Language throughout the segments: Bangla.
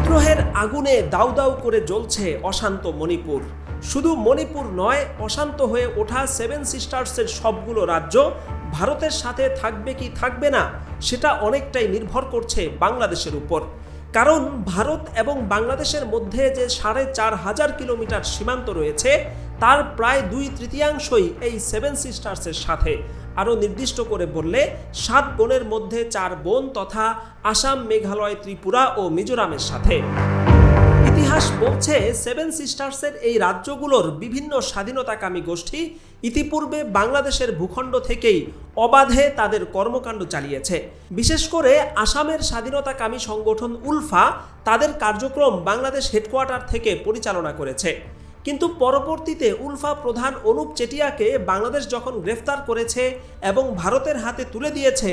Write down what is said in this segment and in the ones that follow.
বিদ্রোহের আগুনে দাউ দাউ করে জ্বলছে অশান্ত মণিপুর। শুধু মণিপুর নয়, অশান্ত হয়ে ওঠা সেভেন সিস্টার্সের সবগুলো রাজ্য ভারতের সাথে থাকবে কি থাকবে না, সেটা অনেকটাই নির্ভর করছে বাংলাদেশের উপর। কারণ ভারত এবং বাংলাদেশের মধ্যে যে সাড়ে চার হাজার কিলোমিটার সীমান্ত রয়েছে তার প্রায় দুই তৃতীয়াংশই এই সেভেন সিস্টার্সের সাথে। আরও নির্দিষ্ট করে বললে, সাত বোনের মধ্যে চার বোন তথা আসাম, মেঘালয়, ত্রিপুরা ও মিজোরামের সাথে। ইতিহাস বলছে সেভেন সিস্টার্সের এই রাজ্যগুলোর বিভিন্ন স্বাধীনতাকামী গোষ্ঠী ইতিপূর্বে বাংলাদেশের ভূখণ্ড থেকেই অবাধে তাদের কর্মকাণ্ড চালিয়েছে। বিশেষ করে আসামের স্বাধীনতাকামী সংগঠন উলফা তাদের কার্যক্রম বাংলাদেশ হেডকোয়ার্টার থেকে পরিচালনা করেছে। কিন্তু পরবর্তীতে উলফা প্রধান অনুপ চেটিয়াকে বাংলাদেশ যখন গ্রেফতার করেছে এবং ভারতের হাতে তুলে দিয়েছে,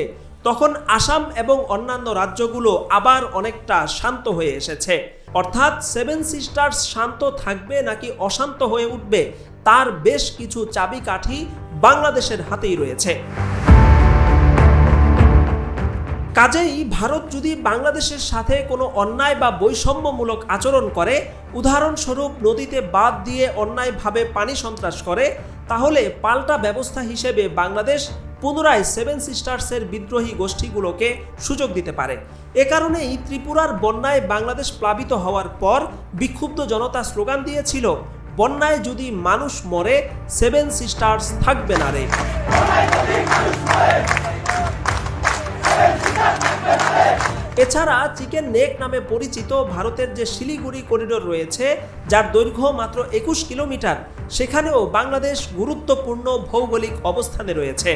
তখন আসাম এবং অন্যান্য রাজ্যগুলো আবার অনেকটা শান্ত হয়ে এসেছে। অর্থাৎ সেভেন সিস্টার্স শান্ত থাকবে নাকি অশান্ত হয়ে উঠবে, তার বেশ কিছু চাবিকাঠি বাংলাদেশের হাতেই রয়েছে। কাজেই ভারত যদি বাংলাদেশের সাথে কোনো অন্যায় বা বৈষম্যমূলক আচরণ করে, উদাহরণস্বরূপ নদীতে বাদ দিয়ে অন্যায়ভাবে পানি সন্ত্রাস করে, তাহলে পাল্টা ব্যবস্থা হিসেবে বাংলাদেশ পুনরায় সেভেন সিস্টার্সের বিদ্রোহী গোষ্ঠীগুলোকে সুযোগ দিতে পারে। এ কারণেই ত্রিপুরার বন্যায় বাংলাদেশ প্লাবিত হওয়ার পর বিক্ষুব্ধ জনতা স্লোগান দিয়েছিল, বন্যায় যদি মানুষ মরে সেভেন সিস্টার্স থাকবে না রে। এছাড়া চিকেন নেক নামে পরিচিত ভারতের যে শিলিগুড়ি করিডোর রয়েছে, যার দৈর্ঘ্য মাত্র একুশ কিলোমিটার, সেখানেও বাংলাদেশ গুরুত্বপূর্ণ ভৌগোলিক অবস্থানে রয়েছে।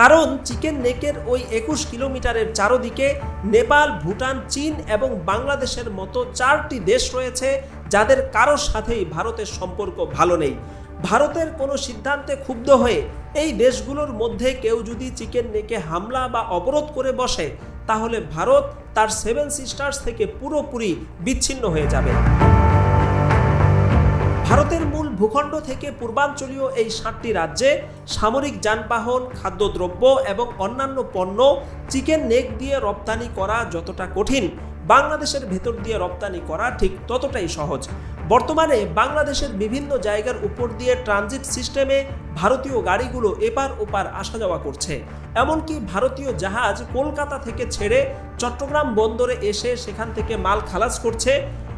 কারণ চিকেন নেকের ওই একুশ কিলোমিটারের চারদিকে নেপাল, ভুটান, চীন এবং বাংলাদেশের মতো চারটি দেশ রয়েছে, যাদের কারোর সাথেই ভারতের সম্পর্ক ভালো নেই। ভারতের কোনো সিদ্ধান্তে ক্ষুব্ধ হয়ে এই দেশগুলোর মধ্যে কেউ যদি চিকেন নেকে হামলা বা অবরোধ করে বসে তাহলে ভারত তার সেভেন সিস্টার্স থেকে পুরোপুরি বিচ্ছিন্ন হয়ে যাবে। ভারতের মূল ভূখণ্ড থেকে পূর্বাঞ্চলীয় এই সাতটি রাজ্যে সামরিক যানবাহন, খাদ্যদ্রব্য এবং অন্যান্য পণ্য, চিকেন নেক দিয়ে রপ্তানি করা যতটা কঠিন বাংলাদেশের ভেতর দিয়ে রপ্তানি করা ঠিক ততটাই সহজ। বর্তমানে বাংলাদেশের বিভিন্ন জায়গার উপর দিয়ে ট্রানজিট সিস্টেমে ভারতীয় গাড়িগুলো এপার ওপার আসা যাওয়া করছে। এমনকি ভারতীয় জাহাজ কলকাতা থেকে ছেড়ে চট্টগ্রাম বন্দরে এসে সেখান থেকে মাল খালাস করছে।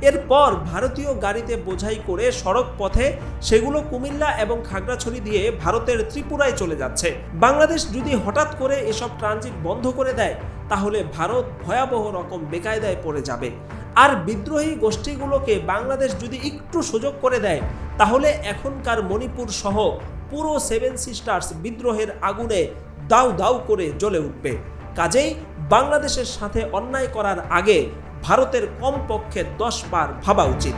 এরপর ভারতীয় গাড়িতে বোঝাই করে সড়ক পথে সেগুলো কুমিল্লা এবং খাগড়াছড়ি দিয়ে ভারতের ত্রিপুরায় চলে যাচ্ছে। বাংলাদেশ যদি হঠাৎ করে এসব ট্রানজিট বন্ধ করে দেয়, তাহলে ভারত ভয়াবহ রকম বেকায়দায় পড়ে যাবে। আর বিদ্রোহী গোষ্ঠীগুলোকে বাংলাদেশ যদি একটু সুযোগ করে দেয়, তাহলে এখনকার মণিপুর সহ পুরো সেভেন সিস্টার্স বিদ্রোহের আগুনে দাউ দাউ করে জ্বলে উঠবে। কাজেই বাংলাদেশের সাথে অন্যায় করার আগে ভারতের কমপক্ষে দশ বার ভাবা উচিত।